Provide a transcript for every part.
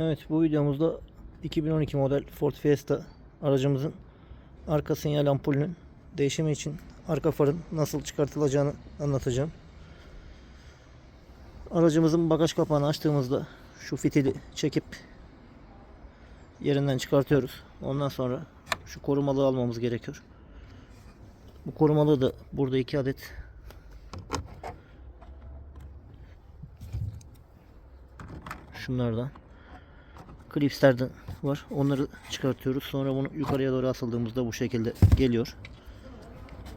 Evet bu videomuzda 2012 model Ford Fiesta aracımızın arka sinyal ampulünün değişimi için arka farın nasıl çıkartılacağını anlatacağım. Aracımızın bagaj kapağını açtığımızda şu fitili çekip yerinden çıkartıyoruz. Ondan sonra şu korumalığı almamız gerekiyor. Bu korumalığı da burada iki adet şunlardan klipslerden var. Onları çıkartıyoruz. Sonra bunu yukarıya doğru asıldığımızda bu şekilde geliyor.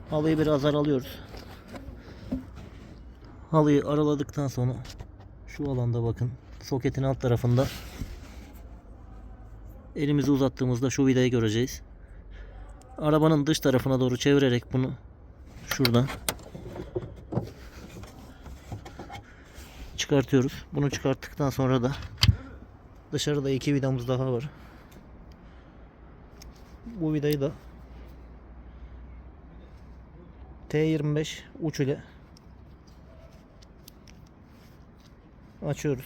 Halıyı biraz aralıyoruz. Halıyı araladıktan sonra şu alanda bakın soketin alt tarafında elimizi uzattığımızda şu vidayı göreceğiz. Arabanın dış tarafına doğru çevirerek bunu şuradan çıkartıyoruz. Bunu çıkarttıktan sonra da dışarıda iki vidamız daha var. Bu vidayı da T25 uç ile açıyoruz.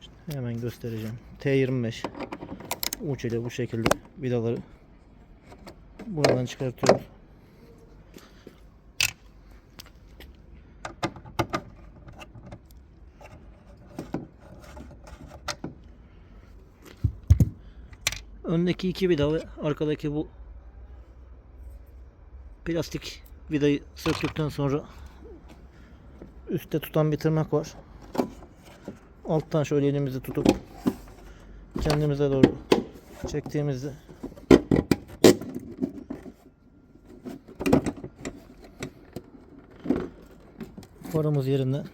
İşte hemen göstereceğim. T25 uç ile bu şekilde vidaları buradan çıkartıyoruz. Öndeki iki vida ve arkadaki bu plastik vidayı söktükten sonra üstte tutan bir tırnak var. Alttan şöyle elimizi tutup kendimize doğru çektiğimizde farımız yerinden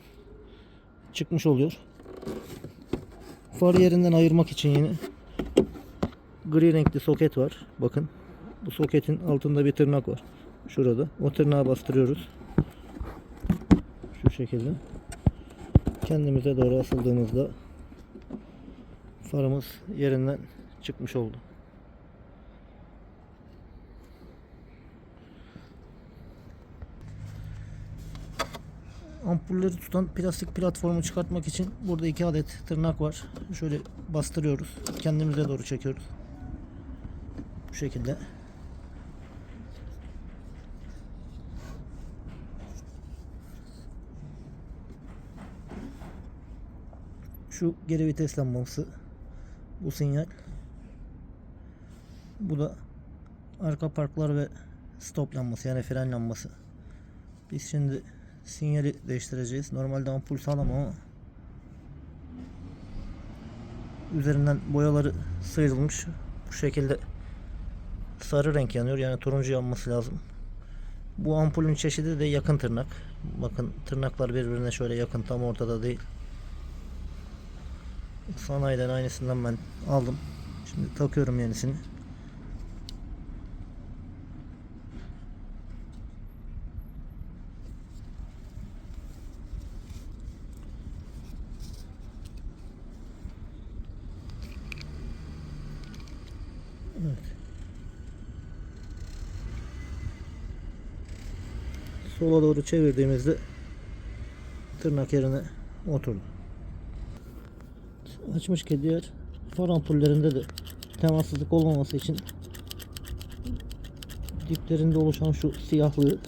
çıkmış oluyor. Far yerinden ayırmak için yine gri renkli soket var. Bakın. Bu soketin altında bir tırnak var. Şurada. O tırnağı bastırıyoruz. Şu şekilde. Kendimize doğru asıldığımızda farımız yerinden çıkmış oldu. Ampulleri tutan plastik platformu çıkartmak için burada iki adet tırnak var. Şöyle bastırıyoruz. Kendimize doğru çekiyoruz. Bu şekilde. Şu geri vites lambası. Bu sinyal. Bu da arka parklar ve stop lambası yani fren lambası. Biz şimdi sinyali değiştireceğiz. Normalde ampul sağlam ama üzerinden boyaları sıyrılmış. Bu şekilde sarı renk yanıyor. Yani turuncu yanması lazım. Bu ampulün çeşidi de yakın tırnak. Bakın tırnaklar birbirine şöyle yakın tam ortada değil. Sanayiden aynısından ben aldım. Şimdi takıyorum yenisini. Evet. Sola doğru çevirdiğimizde tırnak yerine oturdu. Açmış ki diğer far ampullerinde de temassızlık olmaması için diplerinde oluşan şu siyahlığı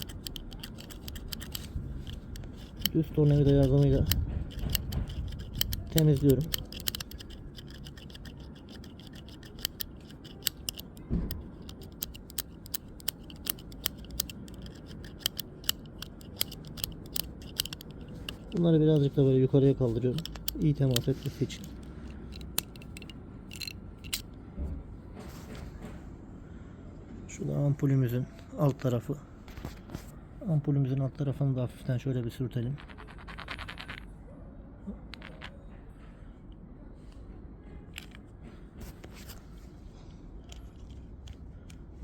düz tornavida yardımıyla temizliyorum. Bunları birazcık da böyle yukarıya kaldırıyorum. İyi temas etmesi için. Şu da ampulümüzün alt tarafı. Ampulümüzün alt tarafını da hafiften şöyle bir sürtelim.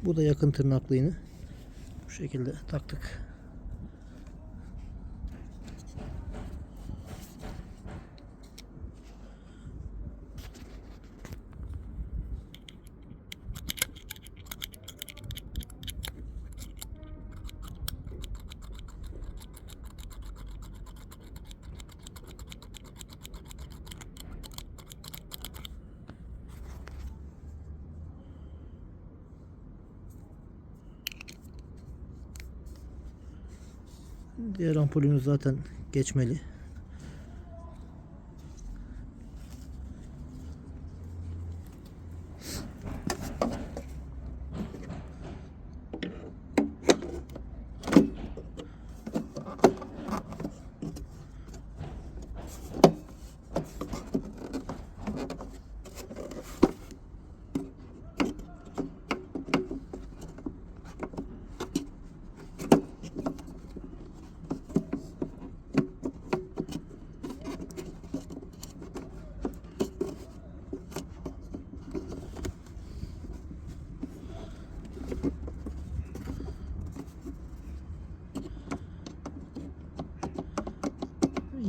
Bu da yakın tırnaklı iğne. Bu şekilde taktık. Diğer ampulümüz zaten geçmeli.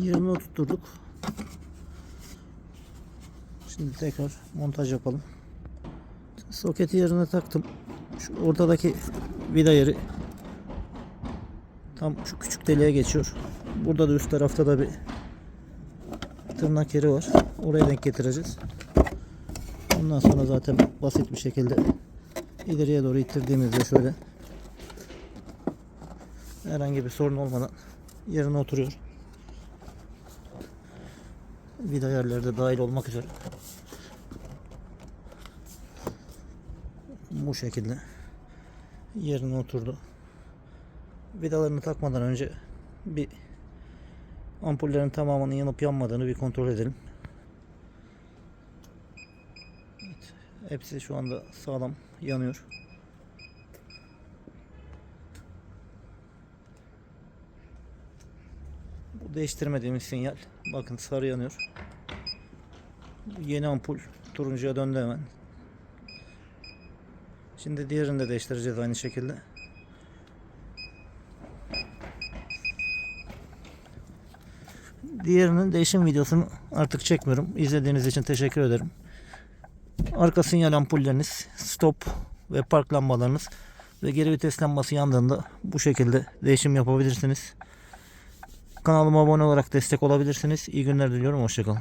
Yerine oturtturduk. Şimdi tekrar montaj yapalım. Soketi yerine taktım. Şu ortadaki vida yeri tam şu küçük deliğe geçiyor. Burada da üst tarafta da bir tırnak yeri var. Oraya denk getireceğiz. Ondan sonra zaten basit bir şekilde ileriye doğru ittirdiğimizde şöyle herhangi bir sorun olmadan yerine oturuyor. Vida yerleri de dahil olmak üzere. Bu şekilde yerine oturdu. Vidalarını takmadan önce bir ampullerin tamamının yanıp yanmadığını bir kontrol edelim. Evet, hepsi şu anda sağlam yanıyor. Değiştirmediğimiz sinyal. Bakın sarı yanıyor. Yeni ampul turuncuya döndü hemen. Şimdi diğerini de değiştireceğiz aynı şekilde. Diğerinin değişim videosunu artık çekmiyorum. İzlediğiniz için teşekkür ederim. Arka sinyal ampulleriniz, stop ve park lambalarınız ve geri vites lambası yandığında bu şekilde değişim yapabilirsiniz. Kanalıma abone olarak destek olabilirsiniz. İyi günler diliyorum. Hoşçakalın.